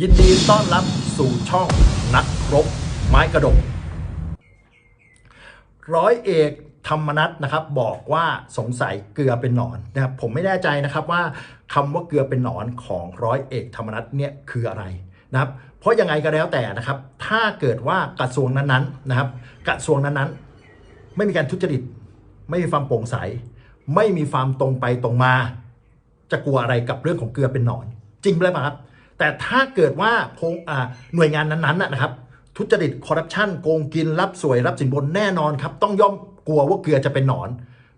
ยินดีต้อนรับสู่ช่องนักรบไม้กระดก ร้อยเอกธรรมนัทนะครับบอกว่าสงสัยเกลือเป็นหนอนนะครับผมไม่แน่ใจนะครับว่าคำว่าเกลือเป็นหนอนของร้อยเอกธรรมนัทเนี่ยคืออะไรนะครับ เพราะยังไงก็แล้วแต่นะครับ ถ้าเกิดว่ากระทรวงนั้นๆนะครับ กระทรวงนั้นๆ ไม่มีการทุจริต ไม่มีความโปร่งใส ไม่มีความตรงไปตรงมา จะกลัวอะไรกับเรื่องของเกลือเป็นหนอน จริงไหมครับ แต่ถ้าเกิดว่าหน่วยงานนั้นๆนะครับ ทุจริตคอร์รัปชันโกงกินรับสวยรับสินบนแน่นอนครับต้องย่อมกลัวว่าเกลือจะเป็นหนอน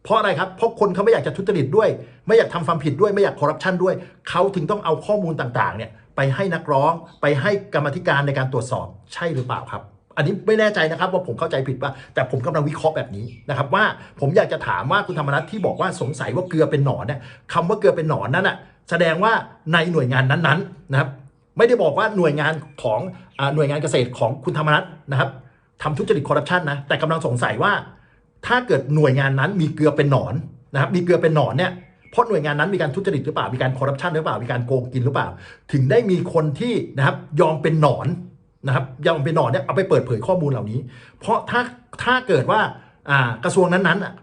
เพราะอะไรครับ เพราะคนเขาไม่อยากจะทุจริตด้วย ไม่อยากทำความผิดด้วยไม่อยากคอร์รัปชันด้วย เขาถึงต้องเอาข้อมูลต่างๆเนี่ยไปให้นักร้องไปให้กรรมธิการในการตรวจสอบใช่หรือเปล่าครับ อันนี้ไม่แน่ใจนะครับว่าผมเข้าใจผิดป่ะแต่ผมกำลังวิเคราะห์แบบนี้นะครับว่าผมอยากจะถามว่าคุณธรรมนัฐที่บอกว่าสงสัยว่าเกลือเป็นหนอนเนี่ยคำว่าเกลือเป็นหนอนนั้นน่ะ แสดงว่าในหน่วยงานนั้นๆนะครับ ไม่ได้บอกว่าหน่วยงานของอหน่วยงานเกษตรของคุณธรรมนัฐนะครับทำทุจริตคอร์รัปชันนะแต่กำลังสงสัยว่า ถ้าเกิดหน่วยงานนั้นมีเกลือเป็นหนอนนะครับ มีเกลือเป็นหนอนเนี่ยเพราะหน่วยงานนั้นมีการทุจริตหรือเปล่ามีการคอร์รัปชันหรือเปล่ามีการโกงกินหรือเปล่า ถึงได้มีคนที่นะครับยอมเป็นหนอนนะครับยอมเป็นหนอนเนี่ยเอาไปเปิดเผยข้อมูลเหล่านี้ เพราะถ้าถ้าเกิดว่ากระทรวงนั้นๆอะ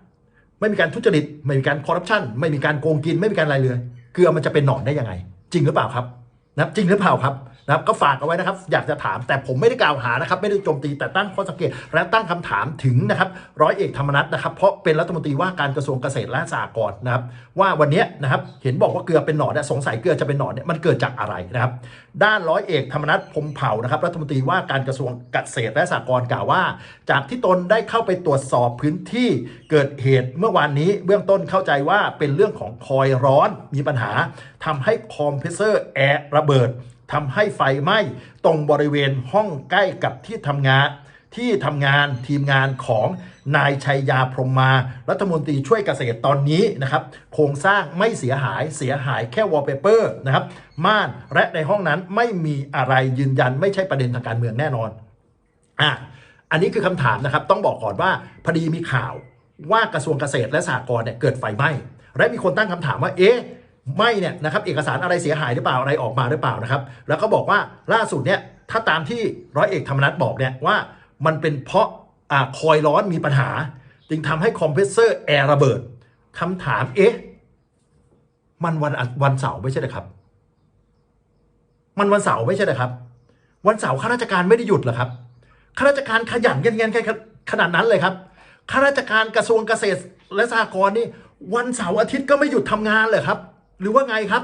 ไม่มีการทุจริต ไม่มีการคอร์รัปชันไม่มีการโกงกิน ไม่มีการอะไรเลย เกลือมันจะเป็นหนอนได้ยังไง จริงหรือเปล่าครับนะจริงหรือเปล่าครับ นะครับก็ฝากเอาไว้นะครับ อยากจะถามแต่ผมไม่ได้กล่าวหานะครับ ไม่ได้โจมตีแต่ตั้งข้อสังเกต และตั้งคำถามถึงนะครับร้อยเอกธรรมนัฐนะครับเพราะเป็นรัฐมนตรีว่าการกระทรวงเกษตรและสหกรณ์นะครับว่าวันนี้นะครับเห็นบอกว่าเกลือเป็นหนอนเนี่ยสงสัยเกลือจะเป็นหนอนเนี่ยมันเกิดจากอะไรนะครับด้านร้อยเอกธรรมนัฐพมเผ่านะครับรัฐมนตรีว่าการกระทรวงเกษตรและสหกรณ์กล่าวว่า จากที่ตนได้เข้าไปตรวจสอบพื้นที่เกิดเหตุเมื่อวานนี้เบื้องต้นเข้าใจว่าเป็นเรื่องของคอยร้อนมีปัญหาทำให้คอมเพรสเซอร์แอร์ระเบิด ทำให้ไฟไหม้ตรงบริเวณห้องใกล้กับที่ทำงานที่ทำงานทีมงานของนายชัยยาพรมมา รัฐมนตรีช่วยเกษตรตอนนี้นะครับ โครงสร้างไม่เสียหายเสียหายแค่วอลเปเปอร์นะครับ ม่านและในห้องนั้นไม่มีอะไรยืนยัน ไม่ใช่ประเด็นทางการเมืองแน่นอนอะอันนี้คือคำถามนะครับ ต้องบอกก่อนว่าพอดีมีข่าวว่ากระทรวงเกษตรและสหกรณ์เนี่ยเกิดไฟไหม้และมีคนตั้งคำถามว่าเอ๊ะ ไม่เนี่ยนะครับเอกสารอะไรเสียหายหรือเปล่าอะไรออกมาหรือเปล่านะครับ แล้วก็บอกว่าล่าสุดเนี่ยถ้าตามที่ร้อยเอกธรรมนัฐบอกเนี่ยว่ามันเป็นเพราะอ่าคอยร้อนมีปัญหา จึงทำให้คอมเพรสเซอร์แอร์ระเบิดคำถามเอ๊ะมันวันวันเสาร์ไม่ใช่เหรอครับ มันวันเสาร์ไม่ใช่เหรอครับ วันเสาร์ข้าราชการไม่ได้หยุดเหรอครับข้าราชการขยันกันกันขนาดนั้นเลยครับข้าราชการกระทรวงเกษตรและสหกรณ์นี่วันเสาร์อาทิตย์ก็ไม่หยุดทำงานเลยครับ หรือว่าไงครับ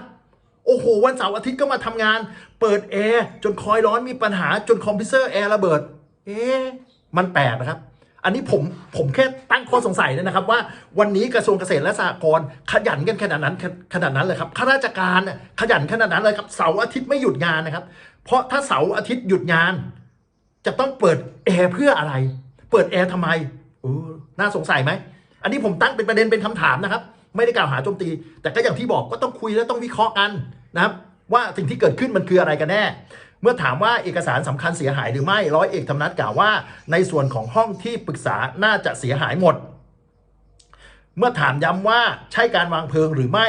โอ้โห วันเสาร์อาทิตย์ก็มาทำงาน เปิดแอร์จนคอยร้อนมีปัญหาจนคอมพิวเตอร์แอร์ระเบิด เอ๊ะมันแปลกนะครับ อันนี้ผมผมแค่ตั้งข้อสงสัยนะครับ ว่าวันนี้กระทรวงเกษตรและสหกรณ์ขยันกันขนาดนั้นขนาดนั้นเลยครับข้าราชการเนี่ยขยันขนาดนั้นเลยครับเสาร์อาทิตย์ไม่หยุดงานนะครับ เพราะถ้าเสาร์อาทิตย์หยุดงาน จะต้องเปิดแอร์เพื่ออะไร เปิดแอร์ทำไมออน่าสงสัยไหม อันนี้ผมตั้งเป็นประเด็นเป็นคำถามนะครับ ไม่ได้กล่าวหาโจมตี แต่ก็อย่างที่บอกก็ต้องคุยและต้องวิเคราะห์กันนะครับว่าสิ่งที่เกิดขึ้นมันคืออะไรกันแน่ เมื่อถามว่าเอกสารสำคัญเสียหายหรือไม่ร้อยเอกธรรมนัฐกล่าวว่า ในส่วนของห้องที่ปรึกษาน่าจะเสียหายหมด เมื่อถามย้ำว่าใช่การวางเพลิงหรือไม่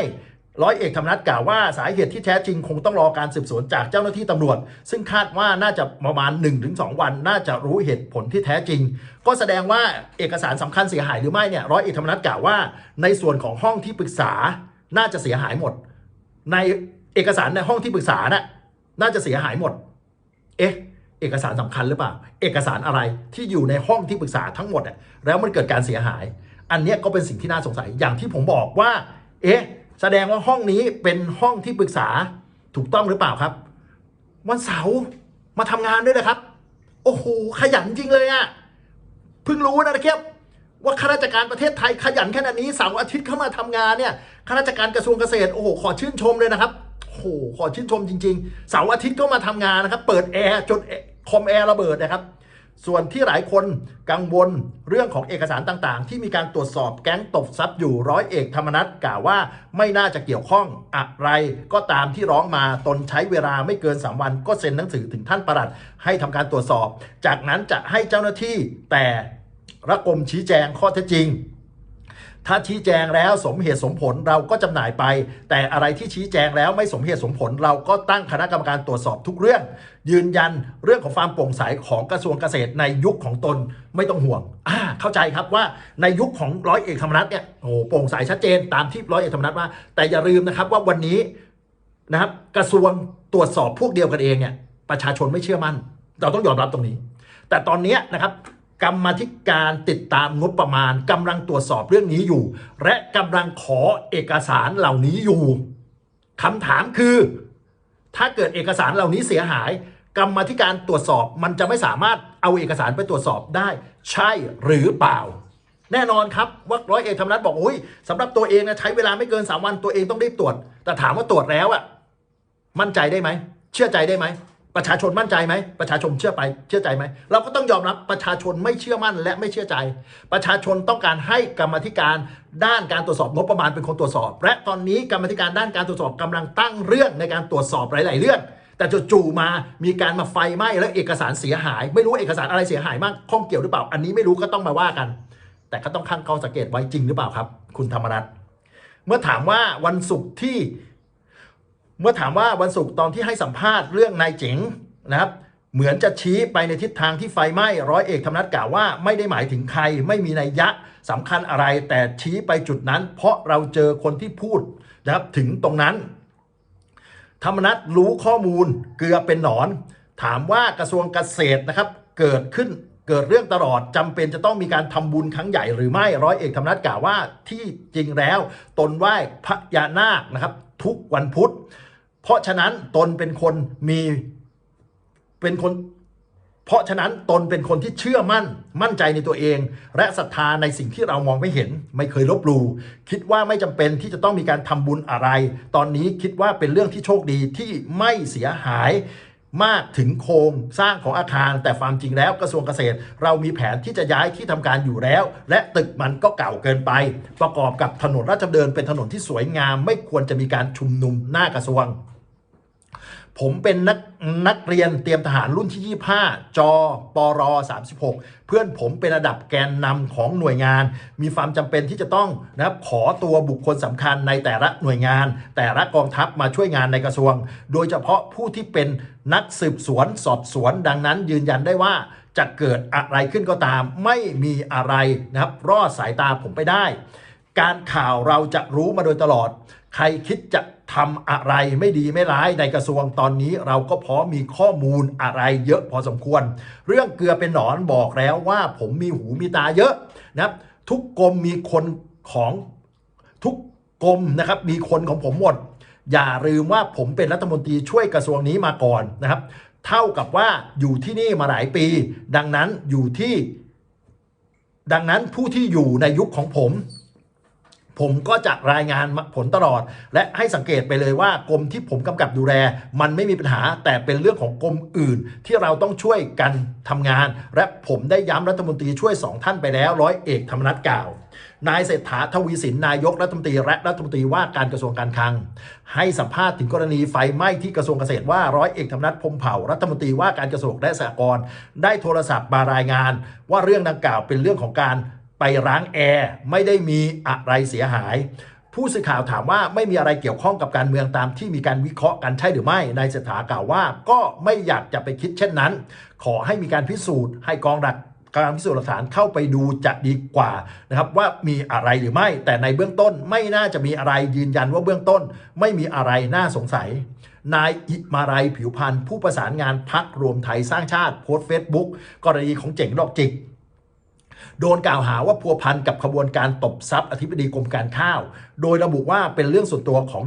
ร้อยเอกธรรมนัฐกล่าวว่าสาเหตุที่แท้จริงคงต้องรอการสืบสวนจากเจ้าหน้าที่ตำรวจ ซึ่งคาดว่าน่าจะประมาณ 1-2 วัน น่าจะรู้เหตุผลที่แท้จริง ก็แสดงว่าเอกสารสำคัญเสียหายหรือไม่เนี่ยร้อยเอกธรรมนัฐกล่าวว่า ในส่วนของห้องที่ปรึกษาน่าจะเสียหายหมด ในเอกสารในห้องที่ปรึกษาน่ะน่าจะเสียหายหมด เอ๊ะเอกสารสำคัญหรือเปล่า เอกสารอะไรที่อยู่ในห้องที่ปรึกษาทั้งหมดอะแล้วมันเกิดการเสียหาย อันนี้ก็เป็นสิ่งที่น่าสงสัยอย่างที่ผมบอกว่า เอ๊ะ แสดงว่าห้องนี้เป็นห้องที่ปรึกษาถูกต้องหรือเปล่าครับ วันเสาร์มาทำงานด้วยนะครับ โอ้โหขยันจริงเลยอะเพิ่งรู้นะครับว่าข้าราชการประเทศไทยขยันขนาดนี้เสาร์อาทิตย์เข้ามาทำงานเนี่ยข้าราชการกระทรวงเกษตรโอ้โหขอชื่นชมเลยนะครับโอ้โหขอชื่นชมจริง ๆ เสาร์อาทิตย์ก็มาทำงานนะครับ เปิดแอร์จนคอมแอร์ระเบิดนะครับ ส่วนที่หลายคนกังวลเรื่องของเอกสารต่างๆ ที่มีการตรวจสอบแก๊งตบทรัพย์อยู่ร้อยเอกธรรมนัฐกล่าวว่า ไม่น่าจะเกี่ยวข้องอะไรก็ตามที่ร้องมาตนใช้เวลาไม่เกิน 3 วัน ก็เซ็นหนังสือถึงท่านประหลัด ให้ทำการตรวจสอบ จากนั้นจะให้เจ้าหน้าที่แต่ระกรมชี้แจงข้อเท็จจริง ถ้าชี้แจงแล้วสมเหตุสมผลเราก็จำหน่ายไป แต่อะไรที่ชี้แจงแล้วไม่สมเหตุสมผล เราก็ตั้งคณะกรรมการตรวจสอบทุกเรื่อง ยืนยันเรื่องของความโปร่งใสของกระทรวงเกษตรในยุคของตนไม่ต้องห่วงอ่าเข้าใจครับว่าในยุคของร้อยเอกธรรมนัฐเนี่ยโอ้โหโปร่งใสชัดเจนตามที่ร้อยเอกธรรมนัฐว่า แต่อย่าลืมนะครับว่าวันนี้นะครับกระทรวงตรวจสอบพวกเดียวกันเองเนี่ยประชาชนไม่เชื่อมั่น เราต้องยอมรับตรงนี้ แต่ตอนนี้นะครับ กรรมธิการติดตามงบประมาณกำลังตรวจสอบเรื่องนี้อยู่ และกำลังขอเอกสารเหล่านี้อยู่คำถามคือ ถ้าเกิดเอกสารเหล่านี้เสียหาย กรรมธิการตรวจสอบมันจะไม่สามารถเอาเอกสารไปตรวจสอบได้ ใช่หรือเปล่า แน่นอนครับว่าร้อยเอกธรรมนัฐบอกโอ้ยสำหรับตัวเองนะใช้เวลาไม่เกิน 3 วันตัวเองต้องรีบตรวจ แต่ถามว่าตรวจแล้วอะมั่นใจได้ไหม เชื่อใจได้ไหม ประชาชนมั่นใจไหมประชาชนเชื่อไปเชื่อใจไหมเราก็ต้องยอมรับประชาชนไม่เชื่อมั่นและไม่เชื่อใจ ประชาชนต้องการให้กรรมธิการด้านการตรวจสอบงบประมาณเป็นคนตรวจสอบ และตอนนี้กรรมธิการด้านการตรวจสอบกำลังตั้งเรื่องในการตรวจสอบหลาย ๆ เรื่องแต่จู่ๆมามีการมาไฟไหม้แล้วเอกสารเสียหาย ไม่รู้เอกสารอะไรเสียหายมากข้องเกี่ยวหรือเปล่า อันนี้ไม่รู้ก็ต้องมาว่ากัน แต่ก็ต้องข้างข้อสังเกตไว้จริงหรือเปล่าครับ คุณธรรมนัฐเมื่อถามว่าวันศุกร์ที่ เมื่อถามว่าวันศุกร์ตอนที่ให้สัมภาษณ์เรื่องนายเจ๋งนะครับ เหมือนจะชี้ไปในทิศทางที่ไฟไหม้ร้อยเอกธรรมนัฐกล่าวว่าไม่ได้หมายถึงใครไม่มีนัยยะสำคัญอะไร แต่ชี้ไปจุดนั้น เพราะเราเจอคนที่พูดนะครับถึงตรงนั้น ธรรมนัฐรู้ข้อมูลเกลือเป็นหนอน ถามว่ากระทรวงเกษตรนะครับเกิดขึ้นเกิดเรื่องตลอดจำเป็นจะต้องมีการทำบุญครั้งใหญ่หรือไม่ร้อยเอกธรรมนัฐกล่าวว่าที่จริงแล้ว ตนไหว้พญานาคนะครับ ทุกวันพุธ เพราะฉะนั้นตนเป็นคนมีเป็นคน เพราะฉะนั้นตนเป็นคนที่เชื่อมั่น มั่นใจในตัวเอง และศรัทธาในสิ่งที่เรามองไม่เห็น ไม่เคยลบหลู่คิดว่าไม่จำเป็นที่จะต้องมีการทำบุญอะไร ตอนนี้คิดว่าเป็นเรื่องที่โชคดีที่ไม่เสียหายมากถึงโครงสร้างของอาคาร แต่ความจริงแล้วกระทรวงเกษตร เรามีแผนที่จะย้ายที่ทำการอยู่แล้ว และตึกมันก็เก่าเกินไป ประกอบกับถนนราชดำเนินเป็นถนนที่สวยงาม ไม่ควรจะมีการชุมนุมหน้ากระทรวง ผมเป็นนักนักเรียนเตรียมทหารรุ่นที่ 25จปร36 เพื่อนผมเป็นระดับแกนนำของหน่วยงาน มีความจำเป็นที่จะต้องนะครับขอตัวบุคคลสำคัญในแต่ละหน่วยงาน แต่ละกองทัพมาช่วยงานในกระทรวง โดยเฉพาะผู้ที่เป็นนักสืบสวนสอบสวน ดังนั้นยืนยันได้ว่าจะเกิดอะไรขึ้นก็ตาม ไม่มีอะไรนะครับรอดสายตาผมไปได้ การข่าวเราจะรู้มาโดยตลอด ใครคิดจะทำอะไรไม่ดีไม่ร้ายในกระทรวงตอนนี้เราก็พร้อมมีข้อมูลอะไรเยอะพอสมควร เรื่องเกลือเป็นหนอนบอกแล้วว่าผมมีหูมีตาเยอะนะครับ ทุกกรมมีคนของทุกกรมนะครับมีคนของผมหมด อย่าลืมว่าผมเป็นรัฐมนตรีช่วยกระทรวงนี้มาก่อนนะครับ เท่ากับว่าอยู่ที่นี่มาหลายปี ดังนั้นอยู่ที่ ดังนั้นผู้ที่อยู่ในยุคของผม ผมก็จะรายงานผลตลอด และให้สังเกตไปเลยว่ากรมที่ผมกำกับดูแล มันไม่มีปัญหาแต่เป็นเรื่องของกรมอื่น ที่เราต้องช่วยกันทำงาน และผมได้ย้ำรัฐมนตรีช่วยสองท่านไปแล้วร้อยเอกธรรมนัฐกล่าวนายเศรษฐาทวีสินนายกรัฐมนตรีและรัฐมนตรีว่าการกระทรวงการคลัง ให้สัมภาษณ์ถึงกรณีไฟไหม้ที่กระทรวงเกษตรว่าร้อยเอกธรรมนัฐพมเผ่ารัฐมนตรีว่าการกระทรวงและสหกรณ์ได้โทรศัพท์มารายงาน ว่าเรื่องดังกล่าวเป็นเรื่องของการ ไปล้างแอร์ไม่ได้มีอะไรเสียหาย ผู้สื่อข่าวถามว่าไม่มีอะไรเกี่ยวข้องกับการเมืองตามที่มีการวิเคราะห์กันใช่หรือไม่นายเศรษฐากล่าวว่าก็ไม่อยากจะไปคิดเช่นนั้น ขอให้มีการพิสูจน์ให้กองดักการพิสูจน์หลักฐานเข้าไปดูจะดีกว่านะครับว่ามีอะไรหรือไม่ แต่ในเบื้องต้นไม่น่าจะมีอะไรยืนยันว่าเบื้องต้น ไม่มีอะไรน่าสงสัย นายอิมารัยผิวพันธ์ผู้ประสานงานพักรวมไทยสร้างชาติโพสต์เฟซบุ๊กกรณีของเจ๋งดอกจิก โดนกล่าวหาว่าพัวพันกับขบวนการตบทรัพย์อธิบดีกรมการข้าว โดยระบุว่าเป็นเรื่องส่วนตัวของ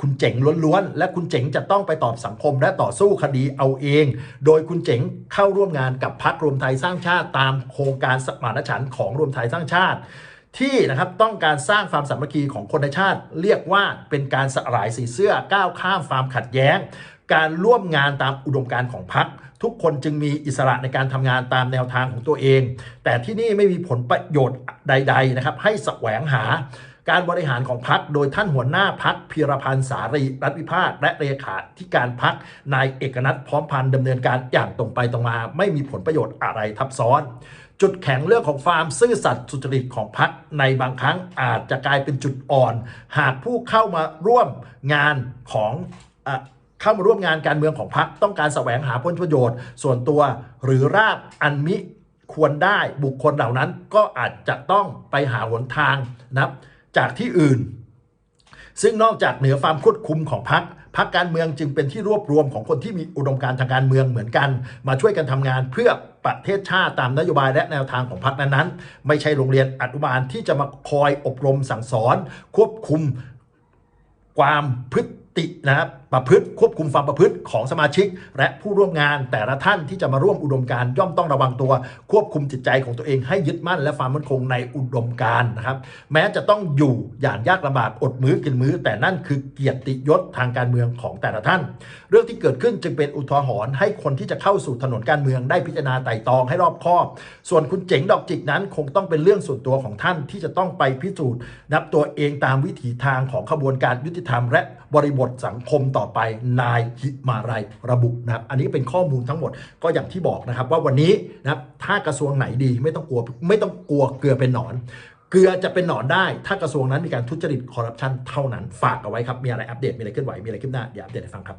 คุณเจ๋งล้วนๆ และคุณเจ๋งจะต้องไปตอบสังคมและต่อสู้คดีเอาเอง โดยคุณเจ๋งเข้าร่วมงานกับพักรวมไทยสร้างชาติ ตามโครงการสมานฉันท์ของรวมไทยสร้างชาติ ที่นะครับต้องการสร้างความสามัคคีของคนในชาติ เรียกว่าเป็นการสลายสีเสื้อก้าวข้ามความขัดแย้ง การร่วมงานตามอุดมการณ์ของพรรค ทุกคนจึงมีอิสระในการทำงานตามแนวทางของตัวเอง แต่ที่นี่ไม่มีผลประโยชน์ใด ๆ นะครับ ให้แสวงหาการบริหารของพรรคโดยท่านหัวหน้าพรรคพีรพันธ์สารีรัฐวิพากษ์และเลขาธิการพรรคนายเอกนัทพร้อมพันธ์ดำเนินการอย่างตรงไปตรงมา ไม่มีผลประโยชน์อะไรทับซ้อน จุดแข็งเรื่องของความซื่อสัตย์สุจริตของพรรคในบางครั้งอาจจะกลายเป็นจุดอ่อน หากผู้เข้ามาร่วมงานของ เข้ามาร่วมงานการเมืองของพรรคต้องการแสวงหาผลประโยชน์ ส่วนตัวหรือรากอันมิควรได้บุคคลเหล่านั้นก็อาจจะต้องไปหาหนทางนะจากที่อื่น ซึ่งนอกจากเหนือความควบคุมของพรรคพรรคการเมืองจึงเป็นที่รวบรวมของคนที่มีอุดมการณ์ทางการเมืองเหมือนกัน มาช่วยกันทำงานเพื่อประเทศชาติตามนโยบายและแนวทางของพรรคนั้นๆ ไม่ใช่โรงเรียนอนุบาลที่จะมาคอยอบรมสั่งสอน ควบคุมความพฤตินะครับ ประพฤติควบคุมความประพฤติของสมาชิก และผู้ร่วมงานแต่ละท่านที่จะมาร่วมอุดมการย่อมต้องระวังตัว ควบคุมจิตใจของตัวเองให้ยึดมั่น และความมั่นคงในอุดมการนะครับ แม้จะต้องอยู่อย่างยากลำบากอดมื้อกินมื้อ แต่นั่นคือเกียรติยศทางการเมืองของแต่ละท่าน เรื่องที่เกิดขึ้นจึงเป็นอุทาหรณ์ให้คนที่จะเข้าสู่ถนนการเมืองได้พิจารณาไต่ตองให้รอบคอบ ส่วนคุณเจ๋งดอกจิกนั้นคงต้องเป็นเรื่องส่วนตัวของท่านที่จะต้องไปพิสูจน์นับตัวเองตามวิถีทางของขบวนการยุติธรรม และบริบทสังคมต่อต่อไปนายหิมาลัยระบุนะครับอันนี้เป็นข้อมูลทั้งหมดก็อย่างที่บอกนะครับ ว่าวันนี้นะครับถ้ากระทรวงไหนดีไม่ต้องกลัวไม่ต้องกลัวเกลือเป็นหนอนเกลือจะเป็นหนอนได้ ถ้ากระทรวงนั้นมีการทุจริตคอร์รัปชันเท่านั้นฝากเอาไว้ครับ มีอะไรอัปเดต มีอะไรเคลื่อนไหว มีอะไรขึ้นหน้า เดี๋ยวอัปเดตให้ฟังครับ